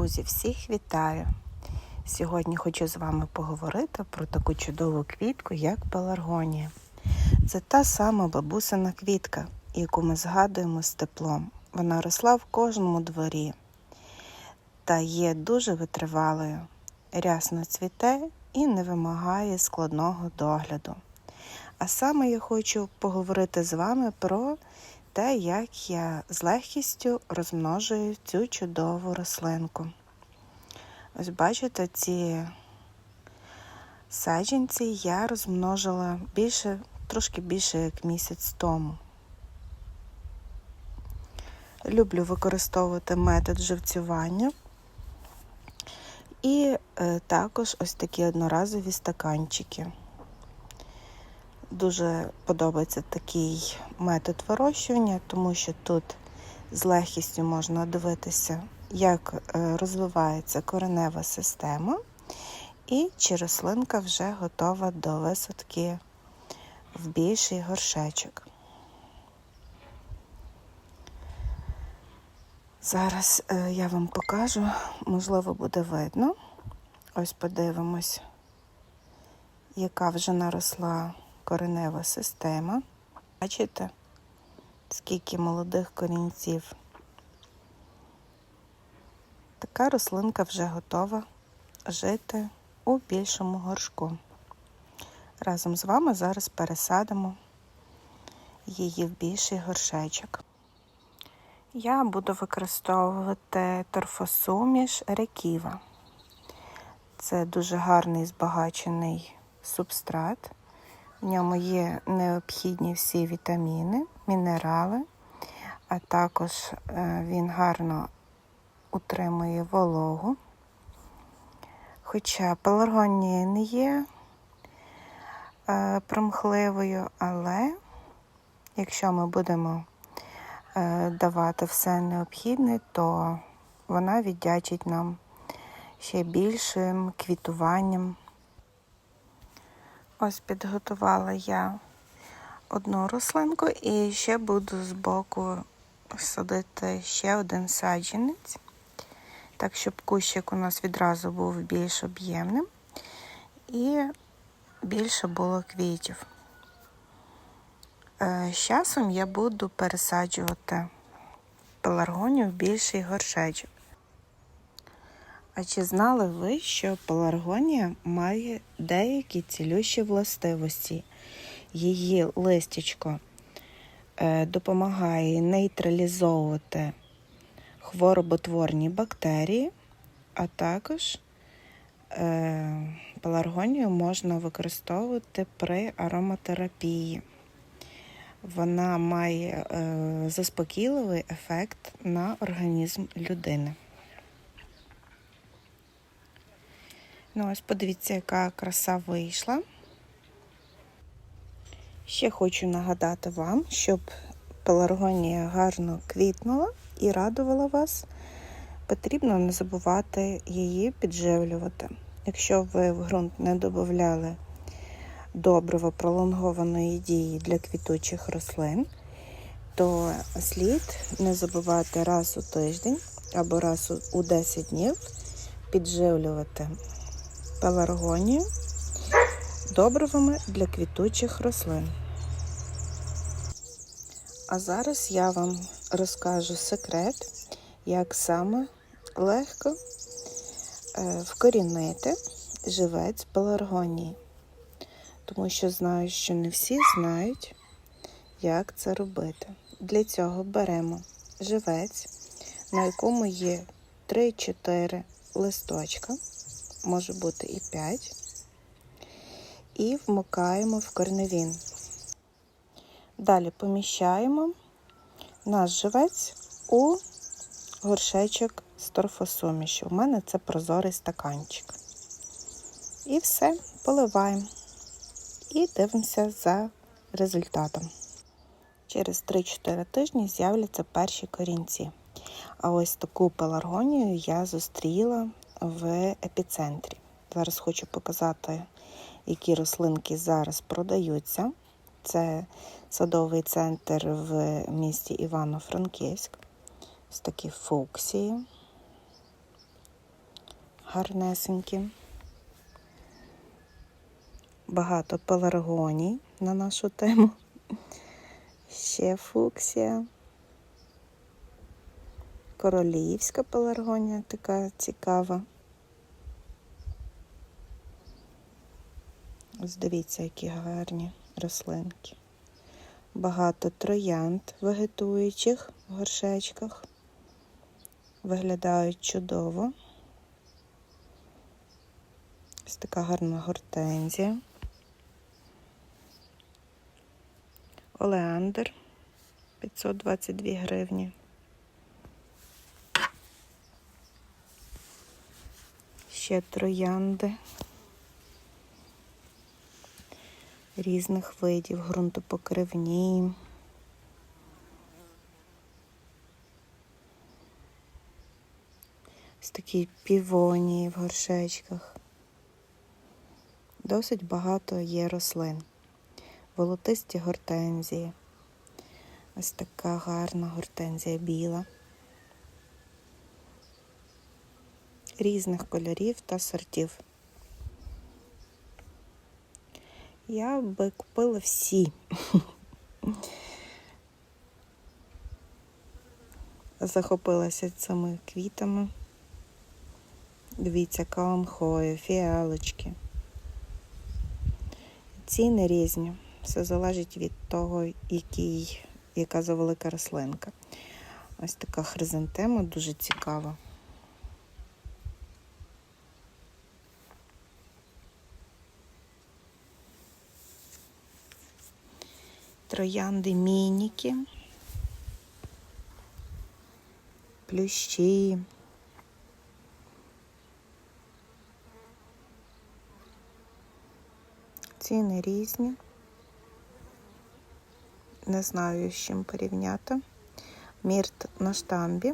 Друзі, всіх вітаю! Сьогодні хочу з вами поговорити про таку чудову квітку, як пеларгонія. Це та сама бабусина квітка, яку ми згадуємо з теплом. Вона росла в кожному дворі та є дуже витривалою, рясно цвіте і не вимагає складного догляду. А саме я хочу поговорити з вами про те, як я з легкістю розмножую цю чудову рослинку. Ось бачите, ці саджанці я розмножила більше, трошки більше як місяць тому. Люблю використовувати метод живцювання. І е, також ось такі одноразові стаканчики. Дуже подобається такий метод вирощування, тому що тут з легкістю можна дивитися, як е, розвивається коренева система, і чи рослинка вже готова до висадки в більший горшечок. Зараз е, я вам покажу, можливо, буде видно. Ось подивимось, яка вже наросла коренева система. Бачите, скільки молодих корінців. Така рослинка вже готова жити у більшому горшку. Разом з вами зараз пересадимо її в більший горшечок. Я буду використовувати торфосуміш реківа. Це дуже гарний збагачений субстрат. В ньому є необхідні всі вітаміни, мінерали, а також е, він гарно утримує вологу. Хоча пеларгонія не є е, примхливою, але якщо ми будемо е, давати все необхідне, то вона віддячить нам ще більшим квітуванням. Ось підготувала я одну рослинку і ще буду збоку садити ще один саджанець, так, щоб кущик у нас відразу був більш об'ємним і більше було квітів. З часом я буду пересаджувати пеларгонію в більший горшечок. А чи знали ви, що пеларгонія має деякі цілющі властивості? Її листячко е, допомагає нейтралізовувати хвороботворні бактерії, а також е, пеларгонію можна використовувати при ароматерапії. Вона має е, заспокійливий ефект на організм людини. Ну, ось подивіться, яка краса вийшла. Ще хочу нагадати вам, щоб пеларгонія гарно квітнула і радувала вас, потрібно не забувати її підживлювати. Якщо ви в ґрунт не додавали добрива пролонгованої дії для квітучих рослин, то слід не забувати раз у тиждень або раз у 10 днів підживлювати пеларгонію добривами для квітучих рослин. А зараз я вам розкажу секрет, як саме легко е, вкорінити живець пеларгонії. Тому що знаю, що не всі знають, як це робити. Для цього беремо живець, на якому є 3-4 листочка може бути і 5. І вмикаємо в корневін. Далі поміщаємо наш живець у горшечок з торфосумішю. У мене це прозорий стаканчик. І все, поливаємо. І дивимося за результатом. Через 3-4 тижні з'являться перші корінці. А ось таку пеларгонію я зустріла в епіцентрі. Зараз хочу показати, які рослинки зараз продаються. Це садовий центр в місті Івано-Франківськ. Ось такі фуксії. гарнесенькі. Багато пеларгоній на нашу тему. Ще фуксія. Королівська пеларгонія така цікава. Ось дивіться, які гарні рослинки. Багато троянд вегетуючих в горшечках. Виглядають чудово. Ось така гарна гортензія. Олеандр 522 гривні. Ще троянди різних видів, ґрунтопокривні. Ось такі півонії в горшечках. Досить багато є рослин. Волотисті гортензії. Ось така гарна гортензія біла. Різних кольорів та сортів. Я би купила всі. Захопилася цими квітами. Дивіться, каламхої, фіалочки. Ціни різні. Все залежить від того, який, яка за велика рослинка. Ось така хризантема дуже цікава. Троянди мініки, плющі. Ціни різні. Не знаю, з чим порівняти. Мірт на штамбі.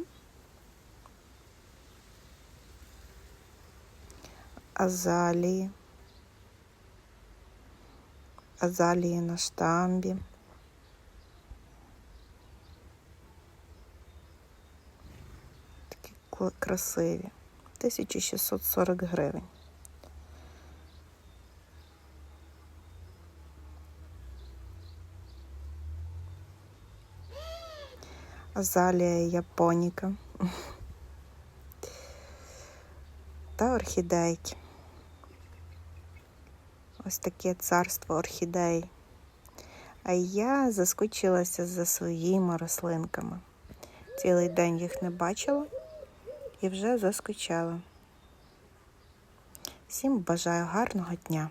Азалії. Азалії на штамбі. Такі кла- красиві. 1640 гривень. Азалія японіка. Та орхідейки. Ось таке царство орхідей. А я заскучилася за своїми рослинками. Цілий день їх не бачила і вже заскучала. Всім бажаю гарного дня!